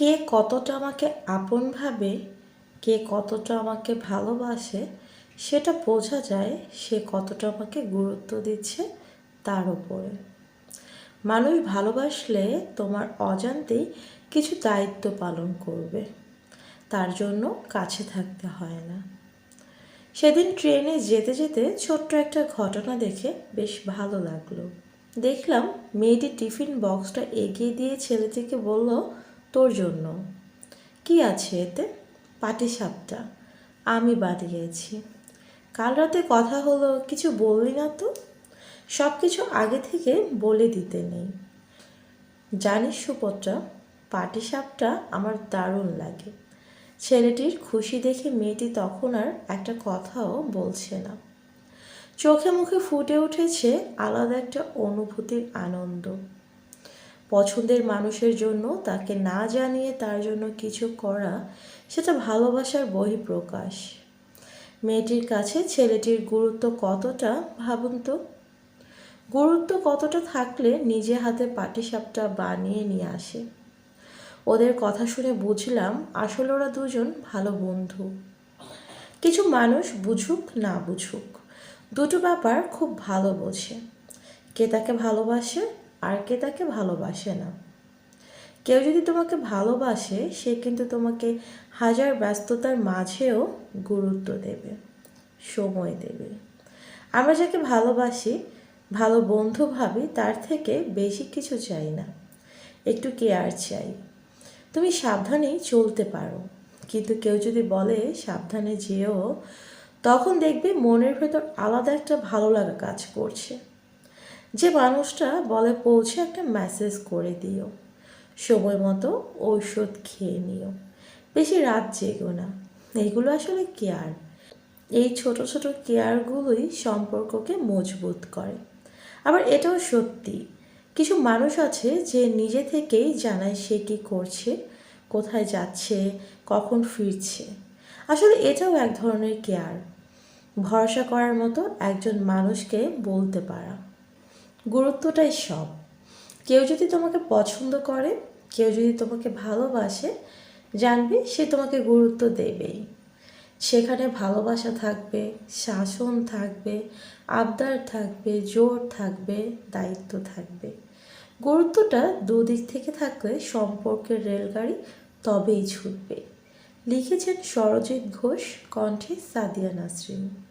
কে কতটা আমাকে আপন ভাবে, কে কতটা আমাকে ভালোবাসে, সেটা বোঝা যায় সে কতটা আমাকে গুরুত্ব দিচ্ছে তার উপরে। মানুষ ভালোবাসলে তোমার অজান্তেই কিছু দায়িত্ব পালন করবে, তার জন্য কাছে থাকতে হয় না। সেদিন ট্রেনে যেতে যেতে ছোট্ট একটা ঘটনা দেখে বেশ ভালো লাগল। দেখলাম মেয়েটি টিফিন বক্সটা এগিয়ে দিয়ে ছেলেটিকে বলল তোর জন্য। কি আছে এতে? পাটিসাপটা। আমি বানিয়েছি কাল রাতে কথা হলো, কিছু বললি না তো? সব কিছু আগে থেকে বলে দিতে নেই। জানিস সুপত্রা, পাটিসাপটা আমার দারুণ লাগে। ছেলেটির খুশি দেখে মেয়েটি তখন আর একটা কথাও বলছে না। চোখে মুখে ফুটে উঠেছে আলাদা একটা অনুভূতির আনন্দ। পছন্দের মানুষের জন্য, তাকে না জানিয়ে তার জন্য কিছু করা, সেটা ভালোবাসার বহিঃপ্রকাশ। মেয়েটির কাছে ছেলেটির গুরুত্ব কতটা, ভাবুন তো? গুরুত্ব কতটা থাকলে নিজে হাতে পাটিসাপটা বানিয়ে নিয়ে আসে? ওদের কথা শুনে বুঝলাম আসলে ওরা দুজন ভালো বন্ধু। কিছু মানুষ বুঝুক, না বুঝুক, দুটো ব্যাপার খুব ভালো বোঝে। কে তাকে ভালোবাসে আর কে তাকে ভালোবাসে না। কেউ যদি তোমাকে ভালোবাসে, সে কিন্তু তোমাকে হাজার ব্যস্ততার মাঝেও গুরুত্ব দেবে, সময় দেবে। আমরা যাকে ভালোবাসি, ভালো বন্ধু ভাবি, তার থেকে বেশি কিছু চাই না। একটু কেয়ার চাই। তুমি সাবধানেই চলতে পারো, কিন্তু কেউ যদি বলে সাবধানে যেও, তখন দেখবে মনের ভেতর আলাদা একটা ভালো লাগা কাজ করছে। যে মানুষটা বলে পৌঁছে একটা মেসেজ করে দিও। সময় মতো ঔষধ খেয়ে নিও। বেশি রাত জেগো না। এগুলো আসলে কেয়ার এই ছোট ছোট কেয়ারগুলোই সম্পর্ককে মজবুত করে। আবার এটাও সত্যি। কিছু মানুষ আছে যে নিজে থেকেই জানায় সে কী করছে, কোথায় যাচ্ছে, কখন ফিরছে। আসলে এটাও এক ধরনের কেয়ার ভরসা করার মতো একজন মানুষকে বলতে পারা। গুরুত্বটাই সব। কেউ যদি তোমাকে পছন্দ করে, কেউ যদি তোমাকে ভালোবাসে, জানবে সে তোমাকে গুরুত্ব দেবেই। সেখানে ভালোবাসা থাকবে, শাসন থাকবে, আবদার থাকবে, জোর থাকবে, দায়িত্ব থাকবে। গুরুত্বটা দুদিক থেকে থাকলে সম্পর্কের রেলগাড়ি তবেই ছুটবে। লিখেছেন সরজিৎ ঘোষ, কণ্ঠে সাদিয়া নাসরিন।